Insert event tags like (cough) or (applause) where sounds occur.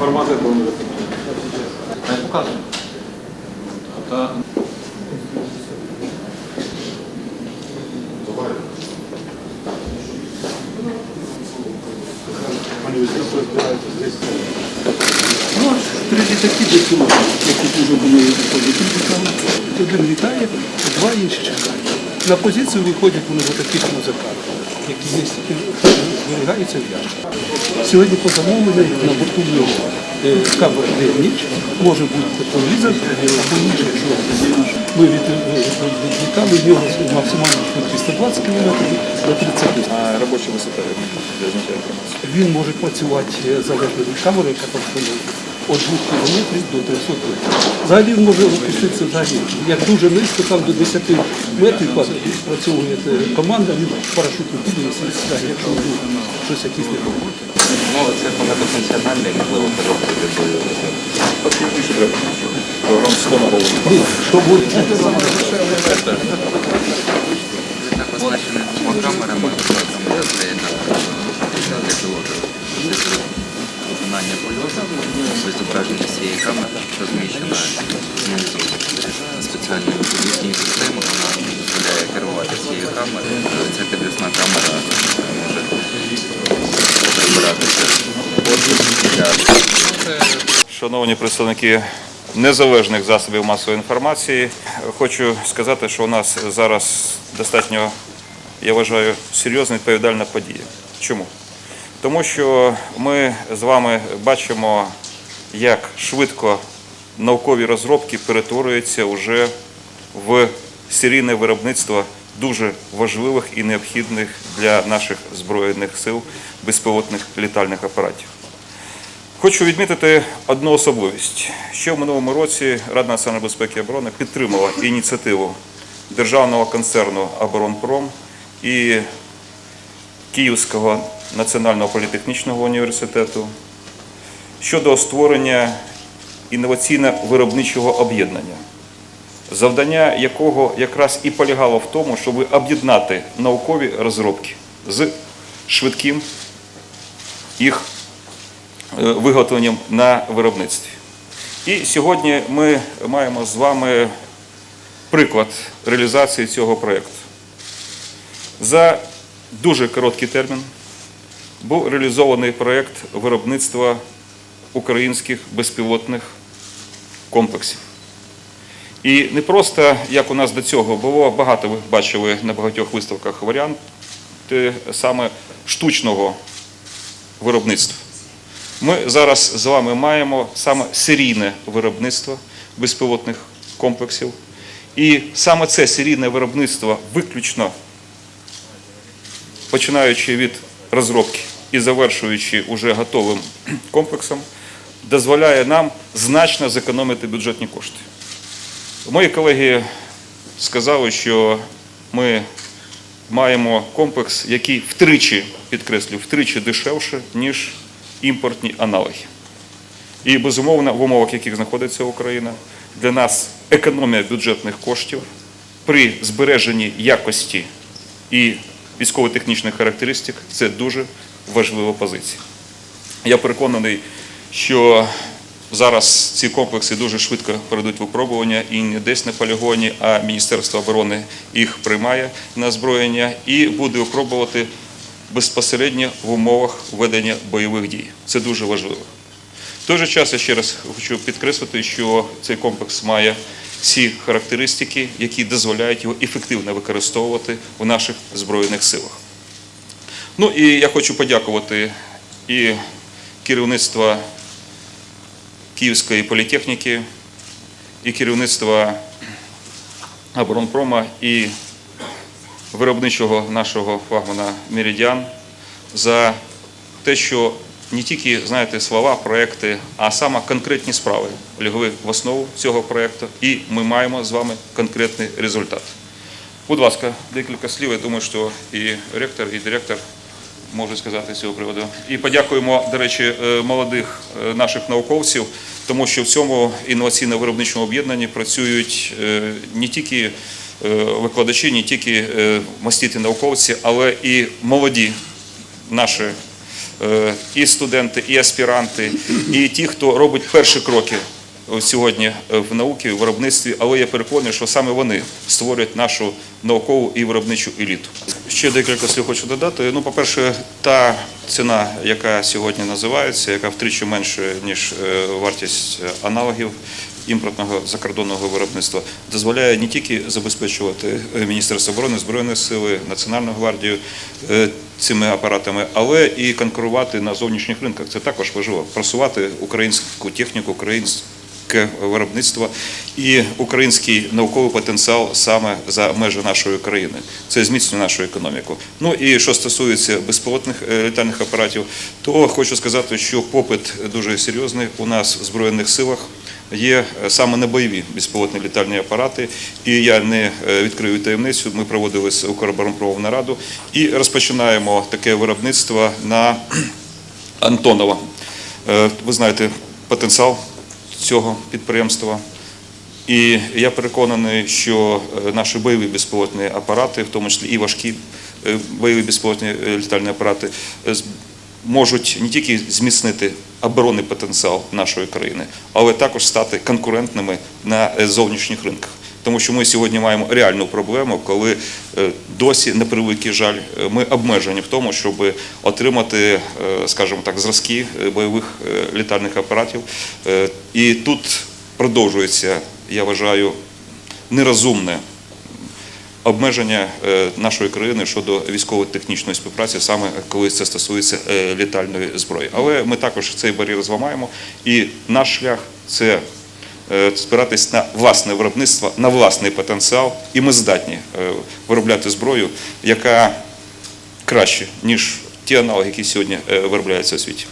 Інформація повинна бути. Хай показує. Та Ну, три літаки до цього, які вже були літали. Один літає, два інші чекають. На позицію виходять вони в таких музиках, які є, зберігаються в ящиках. Сьогодні по замовленню на борту в нього е, камера ніч, може бути телевізор або ніч, якщо ми від, від- відлітали в нього максимально швидкість 120 км до 30 А робоча висота для зняття інформації. він може працювати е, залежно від камери, яка там встановлена, від 2 км до 300 метрів. Взагалі він може опуститися взагалі. Як дуже низько, там до 10 метрів працює команда, він парашутом піде і сідає, якщо щось якісь не погодить. Ну, це багатофункціональний, можливо, коробки відбою. Скільки більше треба? Кілограм 100 на голову. Ні, що буде? Літак оснащений двома камерами, виконуємо для для пілота. Виконання польоту без зображення цієї камери розміщена знизу спеціальні підвісні системи. Вона дозволяє керувати цією камерою. Ця підвісна камера може розбиратися. Шановні представники незалежних засобів масової інформації, хочу сказати, що у нас зараз достатньо, я вважаю, серйозна відповідальна подія. Чому? Тому що ми з вами бачимо, як швидко наукові розробки перетворюються вже в серійне виробництво дуже важливих і необхідних для наших збройних сил безпілотних літальних апаратів. Хочу відмітити одну особливість. Ще в минулому році Рада національної безпеки і оборони підтримала ініціативу державного концерну Оборонпром і Київського національного політехнічного університету щодо створення інноваційно-виробничого об'єднання, завдання якого якраз і полягало в тому, щоб об'єднати наукові розробки з швидким їх е, виготовленням на виробництві. І сьогодні ми маємо з вами приклад реалізації цього проєкту. За дуже короткий термін був реалізований проєкт виробництва українських безпілотних комплексів. І не просто, як у нас до цього було, багато ви бачили на багатьох виставках варіанти саме штучного виробництва. Ми зараз з вами маємо саме серійне виробництво безпілотних комплексів. І саме це серійне виробництво виключно починаючи від розробки і завершуючи уже готовим комплексом, дозволяє нам значно зекономити бюджетні кошти. Мої колеги сказали, що ми маємо комплекс, який втричі, підкреслю, втричі дешевше, ніж імпортні аналоги. І, безумовно, в умовах, в яких знаходиться Україна, для нас економія бюджетних коштів при збереженні якості і військово-технічних характеристик це дуже важлива позиція. Я переконаний, що зараз ці комплекси дуже швидко перейдуть в випробування і не десь на полігоні, а Міністерство оборони їх приймає на озброєння і буде випробувати безпосередньо в умовах ведення бойових дій. Це дуже важливо. В той же час я ще раз хочу підкреслити, що цей комплекс має всі характеристики, які дозволяють його ефективно використовувати у наших збройних силах. Ну і я хочу подякувати і керівництва Київської політехніки, і керівництва оборонпрома, і виробничого нашого флагмана Меридіан за те, що не тільки знаєте слова, проекти, а саме конкретні справи лягли в основу цього проекту, і ми маємо з вами конкретний результат. Будь ласка, декілька слів. Я думаю, що і ректор, і директор можуть сказати з цього приводу. І подякуємо, до речі, е, молодих е, наших науковців, тому що в цьому інноваційно-виробничому об'єднанні працюють е, не тільки викладачі, не тільки маститі науковці, але і молоді наші і студенти, і аспіранти, і ті, хто робить перші кроки сьогодні в науці, в виробництві, але я переконаний, що саме вони створюють нашу наукову і виробничу еліту. Ще декілька слів хочу додати. Ну, по-перше, та ціна, яка сьогодні називається, яка втричі менше, ніж е, вартість аналогів імпортного закордонного виробництва, дозволяє не тільки забезпечувати е, Міністерство оборони, Збройні сили, Національну гвардію е, цими апаратами, але і конкурувати на зовнішніх ринках. Це також важливо. Просувати українську техніку, українську таке виробництво і український науковий потенціал саме за межі нашої країни. Це зміцнює нашу економіку. Ну і що стосується безпілотних е, літальних апаратів, то хочу сказати, що попит дуже серйозний у нас в збройних силах. Є е, саме на бойові безпілотні літальні апарати, і я не е, відкрию таємницю. Ми проводили з Укроборонпромом нараду і розпочинаємо таке виробництво на (clears throat) Антонова. Ви знаєте потенціал цього підприємства. І я переконаний, що е, наші бойові безпілотні апарати, в тому числі і важкі е, бойові безпілотні е, літальні апарати, можуть не тільки зміцнити оборонний потенціал нашої країни, але також стати конкурентними на зовнішніх ринках. Тому що ми сьогодні маємо реальну проблему, коли е, досі, на превеликий жаль, е, ми обмежені в тому, щоб отримати, е, скажімо так, зразки бойових літальних апаратів. І тут продовжується, я вважаю, нерозумне обмеження нашої країни щодо військово-технічної співпраці, саме коли це стосується літальної зброї. Але ми також цей бар'єр зламаємо, і наш шлях це спиратись на власне виробництво, на власний потенціал, і ми здатні е, виробляти зброю, яка краще ніж ті аналоги, які сьогодні е, виробляються у світі.